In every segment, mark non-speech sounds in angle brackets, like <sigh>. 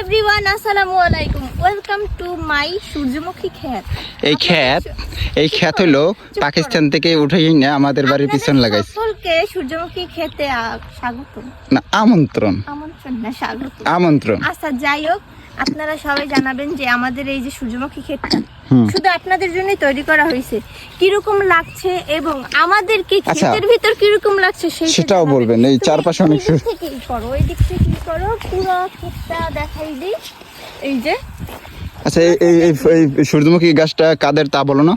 Everyone আসসালামু আলাইকুম। Welcome to my সূর্যমুখী ক্ষেত। এই ক্ষেত এই ক্ষেত হলো পাকিস্তান থেকে উঠেই না আমাদের বাড়ির পিছন লাগাইছে। সকলকে সূর্যমুখী খেতে স্বাগত না আমন্ত্রণ। আমন্ত্রণ না স্বাগত আমন্ত্রণ। আচ্ছা যাই হোক আপনারা সবাই জানাবেন যে আমাদের এই যে সূর্যমুখী ক্ষেতটা। শুধু আপনাদের জন্যই তৈরি করা হয়েছে। কীরকম লাগছে এবং আমাদেরকে আচ্ছা। ক্ষেতের ভিতর কীরকম লাগছে সেটাও বলবেন, এই চারপাশে অনেক থেকেই করো ওই দিক থেকেই করো পুরো ক্ষেতটা দেখাই দিই। এই যে। আচ্ছা এই এই সূর্যমুখী গাছটা কাদের তা বলো না?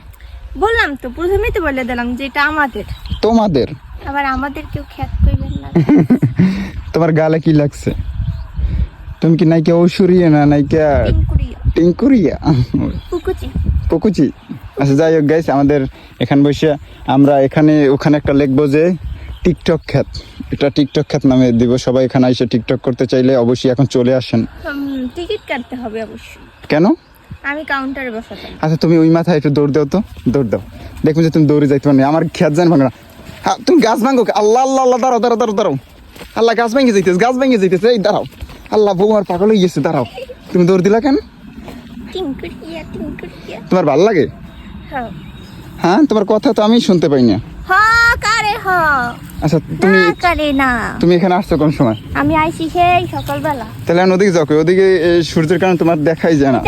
বললাম তো প্রথমেই তো বলে দিলাম যে এটা আমাদের। তোমাদের। আবার আমাদের কেউ খ্যাত করবেন না। <laughs> তোমার গালে কি লাগছে? তুমি কি নাইকা ঐশ্বরিয়া না নাইকা টিঙ্কুরিয়া টিঙ্কুরিয়া পকুচি আচ্ছা যাই হোক গাইস আমাদের এখান বসে আমরা এখানে ওখানে একটা লিখব যে টিকটক খ্যাত। এটা টিকটক খ্যাত নামে দিব। সবাই এখানে এসে টিকটক করতে চাইলে অবশ্যই এখন চলে আসেন। টিকিট কাটতে হবে অবশ্যই। কেন? আমি কাউন্টারে বসাতাম। আচ্ছা তুমি ওই মাথায় একটু দৌড় দাও তো। দৌড় দাও। দেখুন যে তুমি দৌড়ে যাইতে পারো আমার খেয়াল জানব না হ্যাঁ তুমি গাছ ভাঙো আল্লাহ আল্লাহ আল্লাহ দাঁড়াও দাঁড়াও দাঁড়াও দাঁড়াও। আল্লাহ গাছ ভেঙে যাইতেছে গাছ ভেঙে যাইতেছে। এই দাঁড়াও। আল্লাহ বউ আমার পাগল হয়ে গেছে দাঁড়াও। তুমি দৌড় দিলা কেন? তোমার ভালো লাগে? হ্যাঁ। হ্যাঁ তোমার কথা তো আমি শুনতে পাই না। আচ্ছা তুমি তুমি এখানে আসছো কোন সময়? আমি আইছি সেই সকালবেলা। তাহলে আমি ওদিকে যাও ওদিকে এই সূর্যের কারণে তোমার দেখাই যায় না।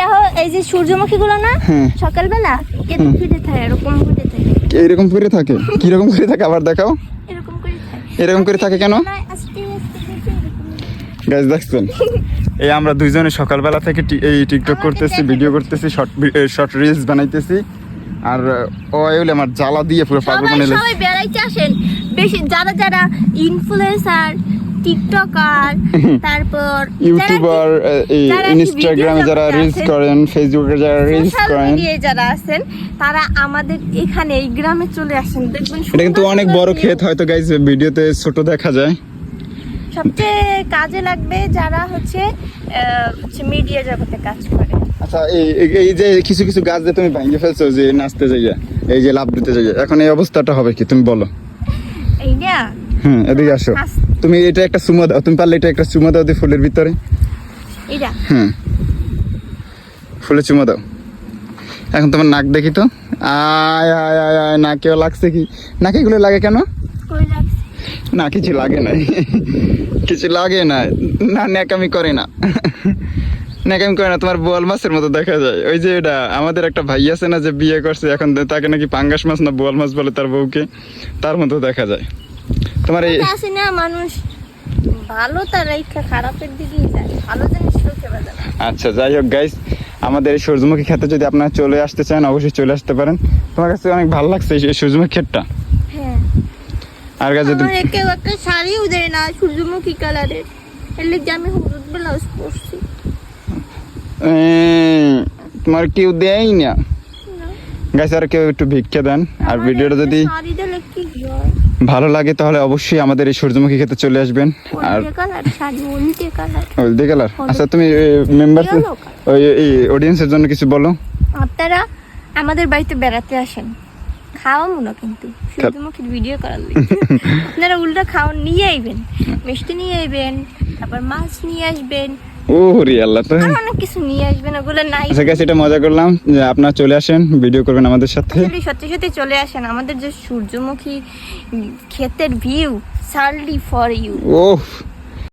এই যে সূর্যমুখী গুলো না হ্যাঁ। সকালবেলা কেটে ফিরে থাকে এরকম ফিরে থাকে। এইরকম করে থাকে? কীরকম করে থাকে আবার দেখাও? এরকম করে থাকে। এরকম করে থাকে কেন নয়, আস্তে আস্তে আস্তে গাছ দেখছেন? এই আমরা দুইজনে সকালবেলা থেকে এই টিকটক করতেছি ভিডিও করতেছি। শর্ট শর্ট রিলস বানাইতেছি। আর ও হইলে আমার জ্বালা দিয়ে পুরো পাগল সবাই বানাইলে সবাই বেড়াইতে আসেন। বেশি যারা যারা ইনফ্লুয়েন্সার টিকটকার <laughs> তারপর ইউটিউবার ইনস্টাগ্রামে যারা রিলস করেন ফেসবুকে যারা রিলস করেন। যারা আছেন তারা আমাদের এখানে এই গ্রামে চলে আসেন। দেখবেন এটা কিন্তু অনেক বড় ক্ষেত হয়তো গাইজ ভিডিওতে ছোট দেখা যায়। সবচেয়ে কাজে লাগবে যারা হচ্ছে মিডিয়া জগতে কাজ করে। আচ্ছা এই এই- যে কিছু কিছু গাছ যে তুমি ভাঙিয়ে ফেলছো যে নাচতে যাইয়া এই যে লাভ দিতে যাইয়া এখন এই অবস্থাটা হবে কি? তুমি বলো। এই না। হুম এদিকে আসো। তুমি এটা একটা চুমা দাও তুমি পারলে এটা একটা চুমা দাও দিয়ে ফুলের ভিতরে। এটা হুম। ফুলে চুমা দাও। এখন তোমার নাক দেখি তো। আয় আয় আয় আয় নাকেও লাগছে কি? নাকে এগুলো লাগে কেন? না কিছু লাগে না কিছু লাগে না। না ন্যাকামি করে না। ন্যাকামি করে না তোমার বোয়াল মাছের মতো দেখা যায়। ওই যে এটা আমাদের একটা ভাই আছে না যে বিয়ে করছে এখন তাকে নাকি পাঙ্গাস মাছ না বোয়াল মাছ বলে তার বউকে তার মতো দেখা যায়। তোমার এই না মানুষ ভালো তার খারাপের দিকেই যায় ভালো জিনিস আচ্ছা যাই হোক গাইস আমাদের এই সূর্যমুখী খেতে যদি আপনারা চলে আসতে চান অবশ্যই চলে আসতে পারেন। তোমার কাছে অনেক ভালো লাগছে এই সূর্যমুখী ক্ষেতটা। আর কাছে আমার কেউ একটা শাড়িও দেয় না সূর্যমুখী কালারের। এর লিগে আমি হলুদ ব্লাউজ পরছি। তোমার কেউ দেয় না। গাইস আর কেউ একটু ভিক্ষা দেন। আর ভিডিওটা যদি ভালো লাগে তাহলে অবশ্যই আমাদের এই সূর্যমুখী খেতে চলে আসবেন। আর হলুদে কালার। আচ্ছা তুমি মেম্বার ওই অডিয়েন্সের জন্য কিছু বলো। আপনারা আমাদের বাড়িতে বেড়াতে আসেন। খাওয়াবো না কিন্তু সূর্যমুখীর ভিডিও করার। <laughs> আপনারা উল্টা খাওয়ান নিয়ে আইবেন মিষ্টি নিয়ে আইবেন তারপর মাছ নিয়ে আসবেন। ও আল্লাহ তো। অনেক কিছু নিয়ে আসবেন ওগুলো নাই। আচ্ছা এটা মজা করলাম যে আপনারা চলে আসেন ভিডিও করবেন আমাদের সাথে। সত্যি সত্যি চলে আসেন আমাদের যে সূর্যমুখী ক্ষেতের view surely for you oh.